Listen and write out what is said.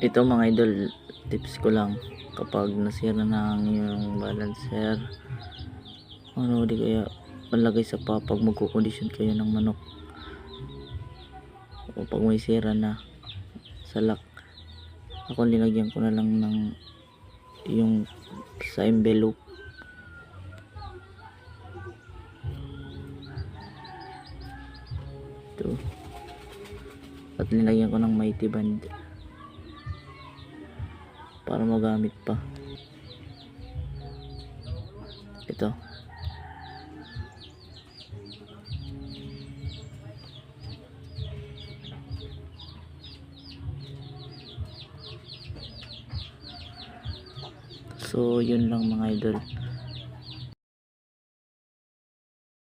ito mga idol tips ko lang. Kapag nasira na ang yung balancer ano di kaya palagay sa pa pag magkukondisyon kayo ng manok. O pag may sira na sa lock. Ako linagyan ko na lang ng yung sa envelope. Ito. At linagyan ko ng mighty band para magamit pa. Ito. So yun lang mga idol